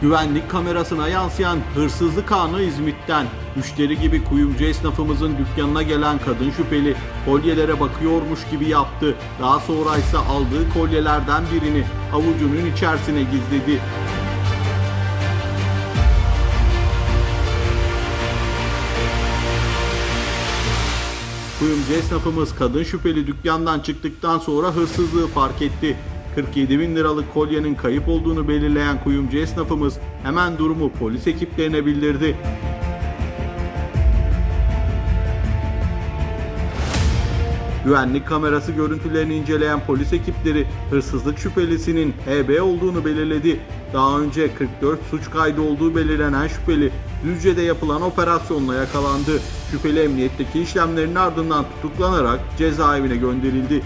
Güvenlik kamerasına yansıyan hırsızlık anı İzmit'ten. Müşteri gibi kuyumcu esnafımızın dükkanına gelen kadın şüpheli kolyelere bakıyormuş gibi yaptı. Daha sonra ise aldığı kolyelerden birini avucunun içerisine gizledi. Kuyumcu esnafımız kadın şüpheli dükkandan çıktıktan sonra hırsızlığı fark etti. 47 bin liralık kolyenin kayıp olduğunu belirleyen kuyumcu esnafımız hemen durumu polis ekiplerine bildirdi. Güvenlik kamerası görüntülerini inceleyen polis ekipleri hırsızlık şüphelisinin HB olduğunu belirledi. Daha önce 44 suç kaydı olduğu belirlenen şüpheli Düzce'de yapılan operasyonla yakalandı. Şüpheli emniyetteki işlemlerin ardından tutuklanarak cezaevine gönderildi.